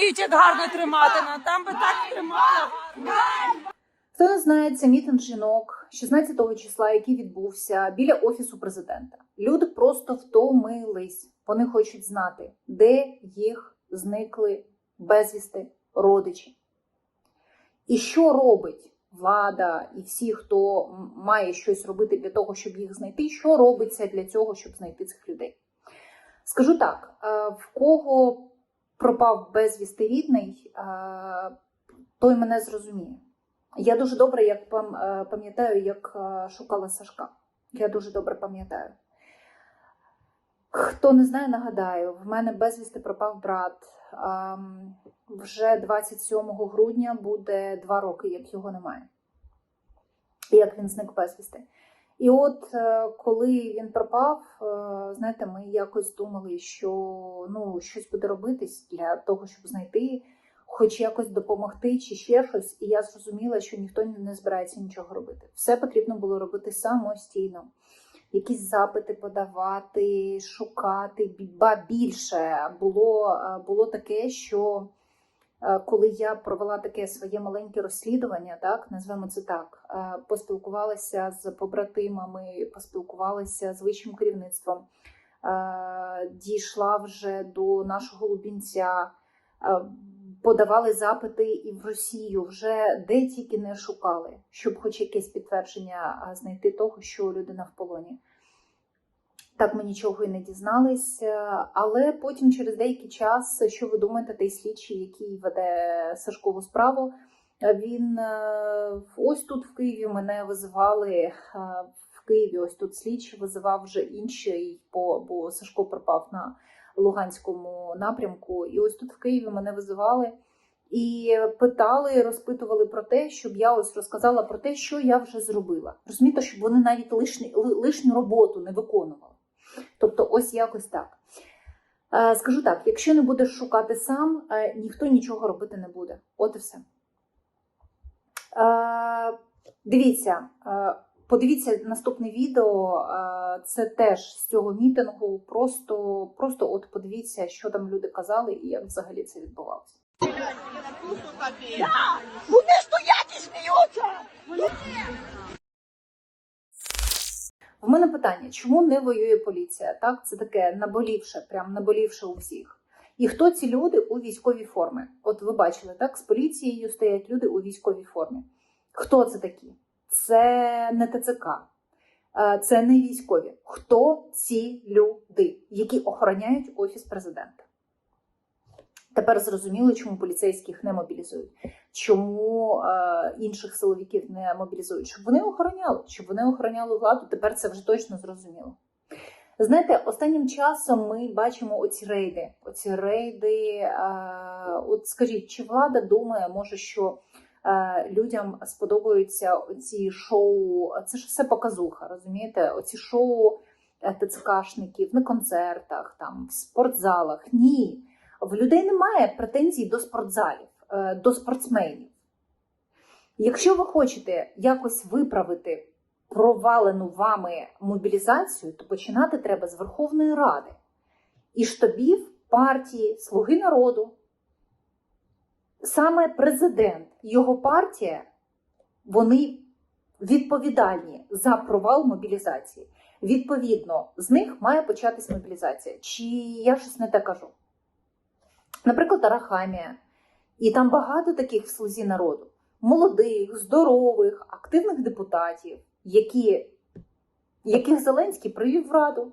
вміють як гарно тримати. Там би так тримали. Хто не знає, це мітинг жінок 16 числа, який відбувся біля офісу президента. Люди просто втомились. Вони хочуть знати, де їх зникли безвісти родичі. І що робить влада і всі, хто має щось робити для того, щоб їх знайти, що робиться для цього, щоб знайти цих людей? Скажу так: е, в кого пропав безвісти рідний, е, той мене зрозуміє. Я дуже добре як е, пам'ятаю, як е, шукала Сашка. Я дуже добре пам'ятаю. Хто не знає, нагадаю, в мене безвісти пропав брат. Вже 27 грудня буде два роки, як його немає. Як він зник безвісти. І от е, коли він пропав, е, знаєте, ми якось думали, що ну, щось буде робитись для того, щоб знайти хоч якось допомогти чи ще щось, і я зрозуміла, що ніхто не збирається нічого робити. Все потрібно було робити самостійно. Якісь запити подавати, шукати, ба більше було, е, було таке, що коли я провела таке своє маленьке розслідування, так назвемо це так, е, поспілкувалася з побратимами, поспілкувалася з вищим керівництвом, е, дійшла вже до нашого лубінця. Е, подавали запити і в Росію, вже де тільки не шукали, щоб хоч якесь підтвердження знайти того, що людина в полоні. Так ми нічого і не дізнались. Е, Але потім, через деякий час, що ви думаєте, той слідчий, який веде Сашкову справу, він е, ось тут в Києві мене визивали е, в Києві. Ось тут слідчий визивав вже інший, бо, бо Сашко пропав на Луганському напрямку. І ось тут в Києві мене визивали і питали, розпитували про те, щоб я ось розказала про те, що я вже зробила. Розумієте, щоб вони навіть лишні, лишню роботу не виконували. Тобто, ось якось так. Е, Скажу так: якщо не будеш шукати сам, е, ніхто нічого робити не буде. От і все. Е, Дивіться, подивіться наступне відео. Це теж з цього мітингу. Просто, просто от подивіться, що там люди казали і як взагалі це відбувалося. Вони стоять Мене питання: чому не воює поліція? Так, це таке наболівше, прям наболівше у всіх. І хто ці люди у військовій формі? От ви бачили, так, з поліцією стоять люди у військовій формі. Хто це такі? Це не ТЦК, е, це не військові. Хто ці люди, які охороняють офіс президента? Тепер зрозуміло, чому поліцейських не мобілізують, чому е, інших силовиків не мобілізують, щоб вони охороняли, щоб вони охороняли владу. Тепер це вже точно зрозуміло. Знаєте, останнім часом ми бачимо оці рейди. Оці рейди. Е, от скажіть, чи влада думає, може, що е, людям сподобаються ці шоу? Це ж все показуха, розумієте? Оці шоу е, ТЦКшників на концертах, там в спортзалах. Ні. В людей немає претензій до спортзалів, е, до спортсменів. Якщо ви хочете якось виправити провалену вами мобілізацію, то починати треба з Верховної Ради і штабів партії Слуги народу. Саме президент, його партія, вони відповідальні за провал мобілізації. Відповідно, з них має початись мобілізація. Чи я щось не те кажу? Наприклад, Арахамія. І там багато таких в слузі народу, молодих, здорових, активних депутатів, які, яких Зеленський привів в раду.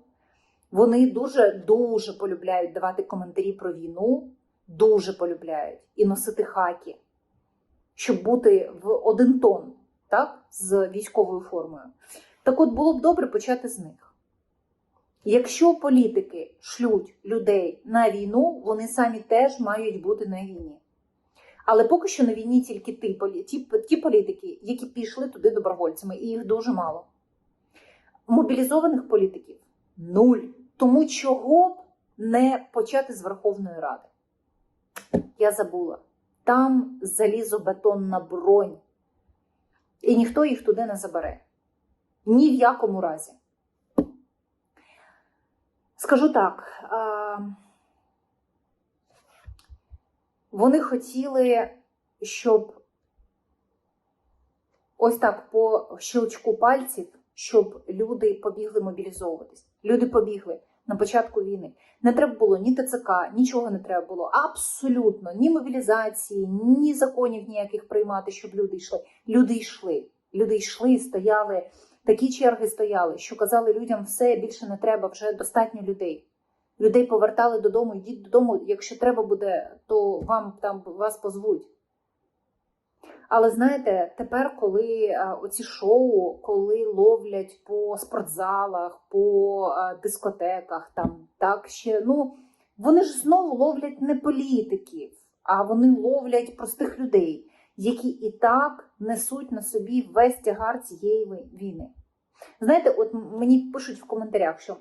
Вони дуже дуже полюбляють давати коментарі про війну, дуже полюбляють і носити хаки, щоб бути в один тон, так, з військовою формою. Так от було б добре почати з них. Якщо політики шлють людей на війну, вони самі теж мають бути на війні. Але поки що на війні тільки ті, ті, ті політики, які пішли туди добровольцями, і їх дуже мало. Мобілізованих політиків нуль. Тому чого б не почати з Верховної Ради? Я забула. Там залізобетонна бронь. І ніхто їх туди не забере. Ні в якому разі. Скажу так. Вони хотіли, щоб ось так по щелчку пальців, щоб люди побігли мобілізовуватись. Люди побігли на початку війни. Не треба було ні ТЦК, нічого не треба було. Абсолютно ні мобілізації, ні законів ніяких приймати, щоб люди йшли. Люди йшли. Люди йшли, стояли. Такі черги стояли, що казали людям, все більше не треба, вже достатньо людей. Людей повертали додому, йдіть додому, якщо треба буде, то вам там вас позвуть. Але знаєте, тепер, коли е, оці шоу, коли ловлять по спортзалах, по е, дискотеках, там так ще ну вони ж знову ловлять не політиків, а вони ловлять простих людей, які і так несуть на собі весь тягар цієї війни. Знаєте, от мені пишуть в коментарях, що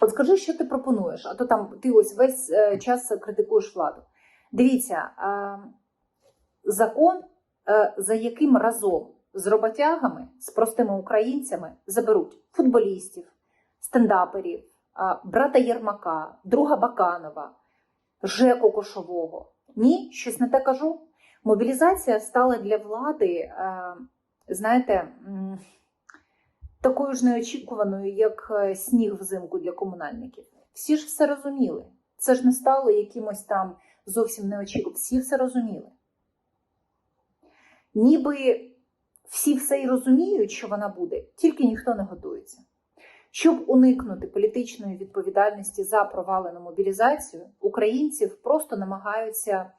от скажи, що ти пропонуєш, а то там ти ось весь е, час критикуєш владу. Дивіться, е, закон, е, за яким разом з роботягами, з простими українцями заберуть футболістів, стендаперів, брата Єрмака, друга Баканова, Жеку Кошового. Ні, щось не те кажу. Мобілізація стала для влади, е, знаєте, такою ж неочікуваною, як е, сніг взимку для комунальників. Всі ж все розуміли. Це ж не стало якимось там зовсім неочікуваним. Всі все розуміли. Ніби всі все й розуміють, що вона буде, тільки ніхто не готується. Щоб уникнути політичної відповідальності за провалену мобілізацію, українців просто намагаються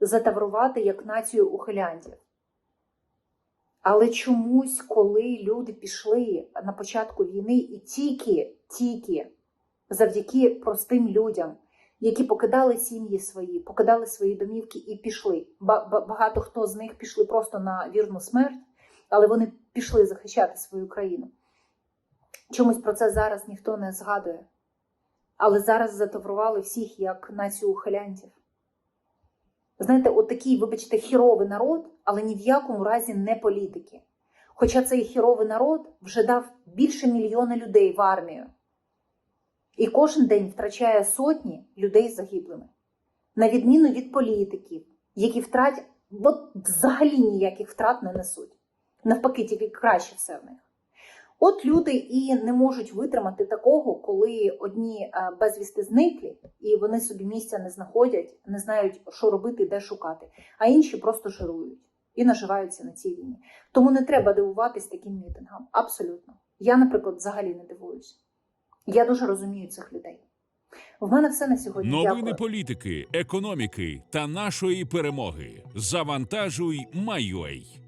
затаврувати як націю ухилянтів. Але чомусь, коли люди пішли на початку війни, і тільки, тільки завдяки простим людям, які покидали сім'ї свої, покидали свої домівки і пішли. Ба- ба- Багато хто з них пішли просто на вірну смерть, але вони пішли захищати свою країну. Чомусь про це зараз ніхто не згадує. Але зараз затаврували всіх як націю ухилянтів. Знаєте, от такий, вибачте, хіровий народ, але ні в якому разі не політики. Хоча цей хіровий народ вже дав більше мільйона людей в армію. І кожен день втрачає сотні людей загиблими. На відміну від політиків, які втратять, бо взагалі ніяких втрат не несуть. Навпаки, тільки краще все в них. От люди і не можуть витримати такого, коли одні е, безвісти зниклі, і вони собі місця не знаходять, не знають, що робити, де шукати, а інші просто жирують і наживаються на цій війні. Тому не треба дивуватись таким мітингам. Абсолютно. Я, наприклад, взагалі не дивуюсь. Я дуже розумію цих людей. В мене все на сьогодні. Новини Дякую. політики, економіки та нашої перемоги. Завантажуй, майой.